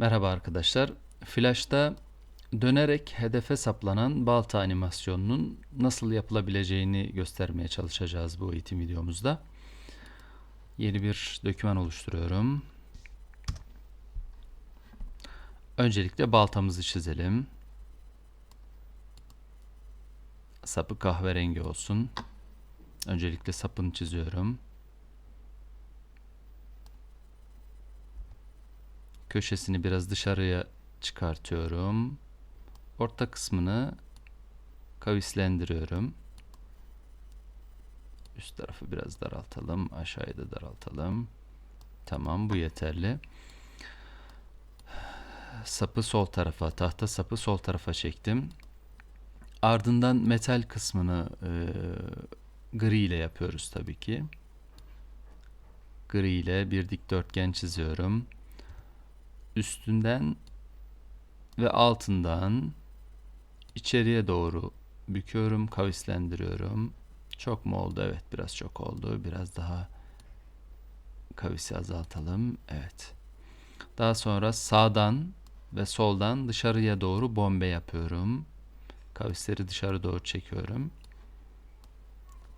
Merhaba arkadaşlar. Flash'ta dönerek hedefe saplanan balta animasyonunun nasıl yapılabileceğini göstermeye çalışacağız bu eğitim videomuzda. Yeni bir doküman oluşturuyorum. Öncelikle baltamızı çizelim. Sapı kahverengi olsun. Öncelikle sapını çiziyorum. Köşesini biraz dışarıya çıkartıyorum. Orta kısmını kavislendiriyorum. Üst tarafı biraz daraltalım. Aşağıyı da daraltalım. Tamam bu yeterli. Sapı sol tarafa, tahta sapı sol tarafa çektim. Ardından metal kısmını e, gri ile yapıyoruz tabii ki. Gri ile bir dikdörtgen çiziyorum üstünden ve altından içeriye doğru büküyorum, kavislendiriyorum. Çok mu oldu? Evet, biraz çok oldu. Biraz daha kavisi azaltalım. Evet. Daha sonra sağdan ve soldan dışarıya doğru bombe yapıyorum. Kavisleri dışarı doğru çekiyorum.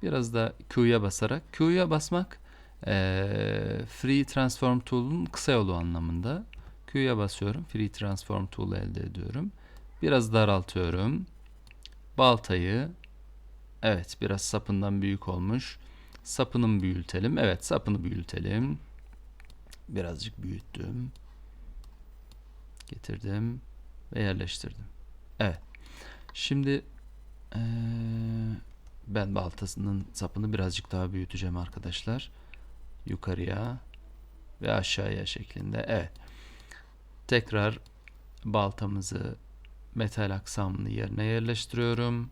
Biraz da Q'ya basarak. Q'ya basmak ee, Free Transform Tool'un kısa yolu anlamında. Q'ya basıyorum. Free Transform Tool'u elde ediyorum. Biraz daraltıyorum. Baltayı evet biraz sapından büyük olmuş. Sapını büyütelim? Evet sapını büyütelim. Birazcık büyüttüm. Getirdim ve yerleştirdim. Evet. Şimdi ee, ben baltasının sapını birazcık daha büyüteceğim arkadaşlar. Yukarıya ve aşağıya şeklinde. Evet. Tekrar baltamızı metal aksamını yerine yerleştiriyorum.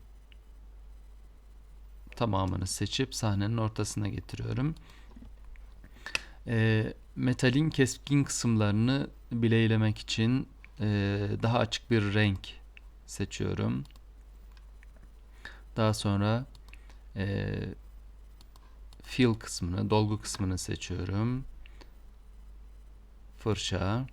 Tamamını seçip sahnenin ortasına getiriyorum. E, metalin keskin kısımlarını bileylemek için e, daha açık bir renk seçiyorum. Daha sonra e, fill kısmını, dolgu kısmını seçiyorum. Fırça.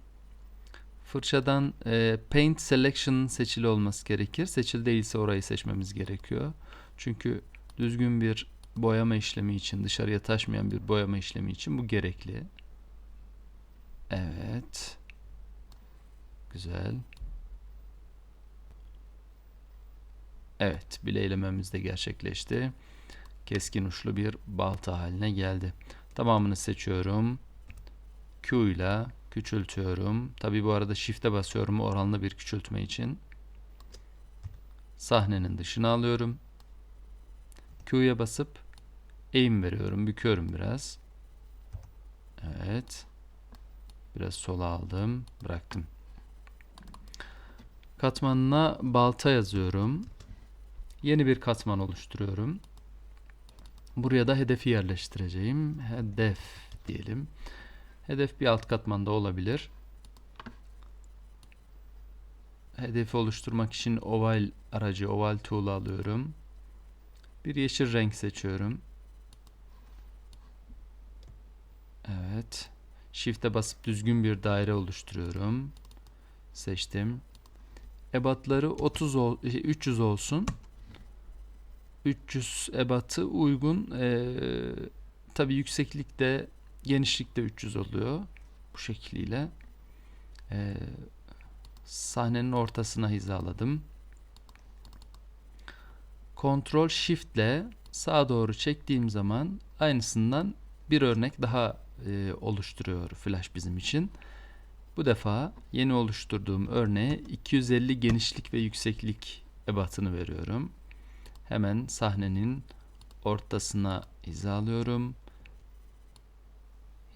Fırçadan e, Paint Selection seçili olması gerekir. Seçili değilse orayı seçmemiz gerekiyor. Çünkü düzgün bir boyama işlemi için, dışarıya taşmayan bir boyama işlemi için bu gerekli. Evet. Güzel. Evet, bileylememiz de gerçekleşti. Keskin uçlu bir balta haline geldi. Tamamını seçiyorum. Q ile Küçültüyorum. Tabi bu arada shift'e basıyorum oranlı bir küçültme için. Sahnenin dışına alıyorum. Q'ya basıp eğim veriyorum. Büküyorum biraz. Evet. Biraz sola aldım. Bıraktım. Katmanına balta yazıyorum. Yeni bir katman oluşturuyorum. Buraya da hedefi yerleştireceğim. Hedef diyelim. Hedef bir alt katmanda olabilir. Hedefi oluşturmak için oval aracı, oval tool alıyorum. Bir yeşil renk seçiyorum. Evet. Shift'e basıp düzgün bir daire oluşturuyorum. Seçtim. Ebatları 30 ol, 300 olsun. 300 ebatı uygun. Ee, tabi yükseklikte genişlikte 300 oluyor. Bu şekliyle. Ee, sahnenin ortasına hizaladım. Ctrl Shift ile sağa doğru çektiğim zaman aynısından bir örnek daha e, oluşturuyor Flash bizim için. Bu defa yeni oluşturduğum örneğe 250 genişlik ve yükseklik ebatını veriyorum. Hemen sahnenin ortasına hizalıyorum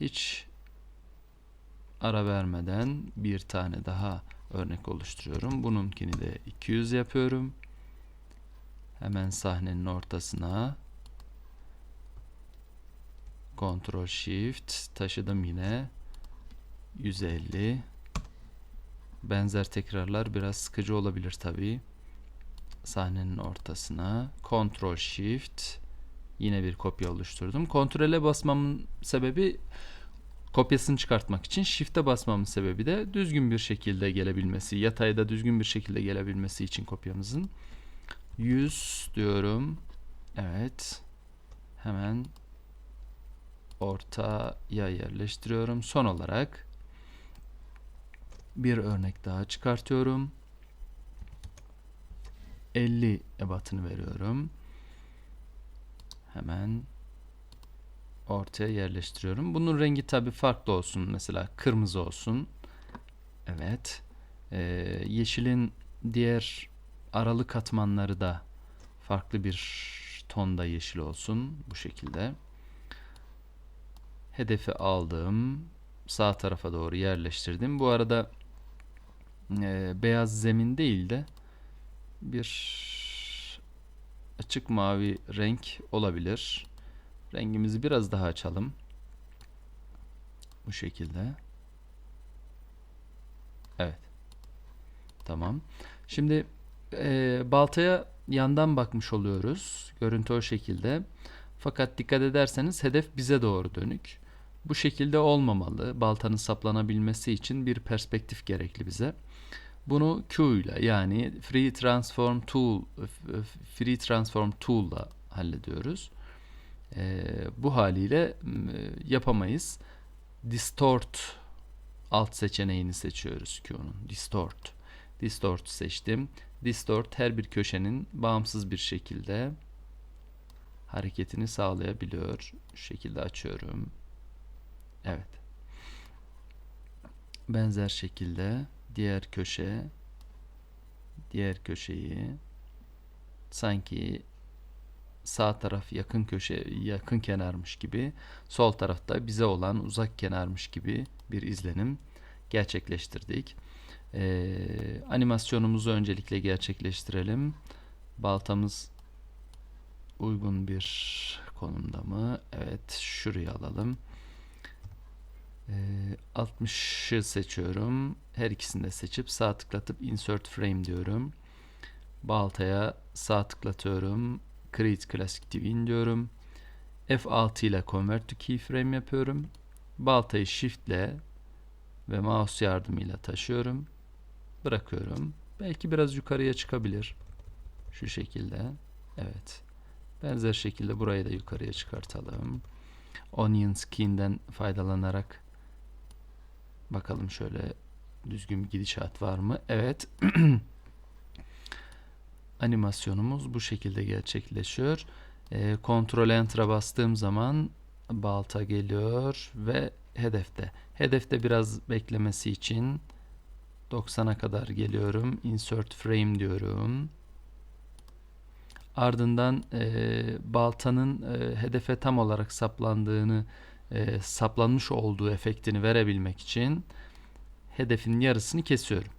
hiç ara vermeden bir tane daha örnek oluşturuyorum. Bununkini de 200 yapıyorum. Hemen sahnenin ortasına Ctrl Shift taşıdım yine 150 benzer tekrarlar biraz sıkıcı olabilir tabi sahnenin ortasına Ctrl Shift Yine bir kopya oluşturdum. Kontrole basmamın sebebi Kopyasını çıkartmak için Shift'e basmamın sebebi de düzgün bir şekilde gelebilmesi, yatayda düzgün bir şekilde gelebilmesi için kopyamızın. 100 diyorum. Evet. Hemen ortaya yerleştiriyorum. Son olarak bir örnek daha çıkartıyorum. 50 ebatını veriyorum. Hemen ortaya yerleştiriyorum. Bunun rengi tabi farklı olsun. Mesela kırmızı olsun. Evet. Ee, yeşilin diğer aralı katmanları da farklı bir tonda yeşil olsun. Bu şekilde. Hedefi aldım. Sağ tarafa doğru yerleştirdim. Bu arada e, beyaz zemin değil de bir açık mavi renk olabilir. Rengimizi biraz daha açalım. Bu şekilde. Evet. Tamam. Şimdi e, baltaya yandan bakmış oluyoruz. Görüntü o şekilde. Fakat dikkat ederseniz hedef bize doğru dönük. Bu şekilde olmamalı. Baltanın saplanabilmesi için bir perspektif gerekli bize. Bunu Q ile yani Free Transform Tool Free Transform Tool ile hallediyoruz. Ee, bu haliyle yapamayız. Distort alt seçeneğini seçiyoruz Q'nun. Distort. Distort seçtim. Distort her bir köşenin bağımsız bir şekilde hareketini sağlayabiliyor. Şu şekilde açıyorum. Evet. Benzer şekilde diğer köşe diğer köşeyi sanki sağ taraf yakın köşe yakın kenarmış gibi sol tarafta bize olan uzak kenarmış gibi bir izlenim gerçekleştirdik. Ee, animasyonumuzu öncelikle gerçekleştirelim. Baltamız uygun bir konumda mı? Evet şuraya alalım. Ee, 60'ı seçiyorum. Her ikisini de seçip sağ tıklatıp insert frame diyorum. Baltaya sağ tıklatıyorum. Create Classic Divine diyorum. F6 ile Convert to Keyframe yapıyorum. Baltayı Shift ile ve mouse yardımıyla taşıyorum. Bırakıyorum. Belki biraz yukarıya çıkabilir. Şu şekilde. Evet. Benzer şekilde burayı da yukarıya çıkartalım. Onion Skin'den faydalanarak bakalım şöyle düzgün bir gidişat var mı? Evet. Animasyonumuz bu şekilde gerçekleşiyor. E, Ctrl Enter'a bastığım zaman balta geliyor ve hedefte. Hedefte biraz beklemesi için 90'a kadar geliyorum. Insert frame diyorum. Ardından e, baltanın e, hedefe tam olarak saplandığını, e, saplanmış olduğu efektini verebilmek için hedefin yarısını kesiyorum.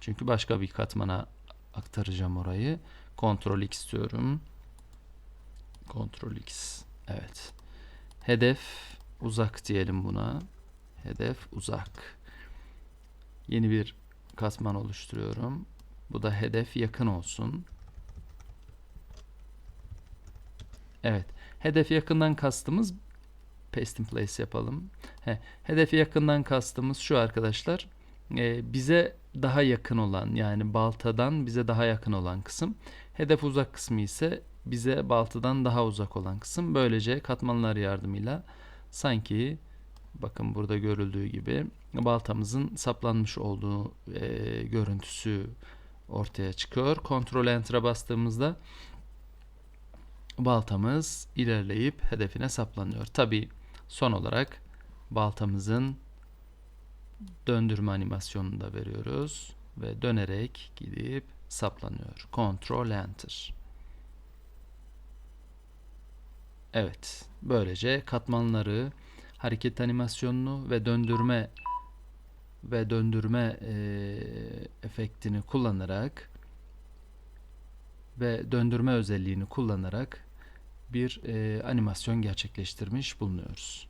Çünkü başka bir katmana aktaracağım orayı. Ctrl X diyorum. Ctrl X. Evet. Hedef uzak diyelim buna. Hedef uzak. Yeni bir katman oluşturuyorum. Bu da hedef yakın olsun. Evet. Hedef yakından kastımız paste in place yapalım. He, hedefi yakından kastımız şu arkadaşlar. Ee, bize daha yakın olan yani baltadan bize daha yakın olan kısım. Hedef uzak kısmı ise bize baltadan daha uzak olan kısım. Böylece katmanlar yardımıyla sanki bakın burada görüldüğü gibi baltamızın saplanmış olduğu e, görüntüsü ortaya çıkıyor. Ctrl Enter'a bastığımızda baltamız ilerleyip hedefine saplanıyor. Tabi son olarak baltamızın döndürme animasyonunu da veriyoruz ve dönerek gidip saplanıyor. Ctrl Enter. Evet, böylece katmanları, hareket animasyonunu ve döndürme ve döndürme e, efektini kullanarak ve döndürme özelliğini kullanarak bir e, animasyon gerçekleştirmiş bulunuyoruz.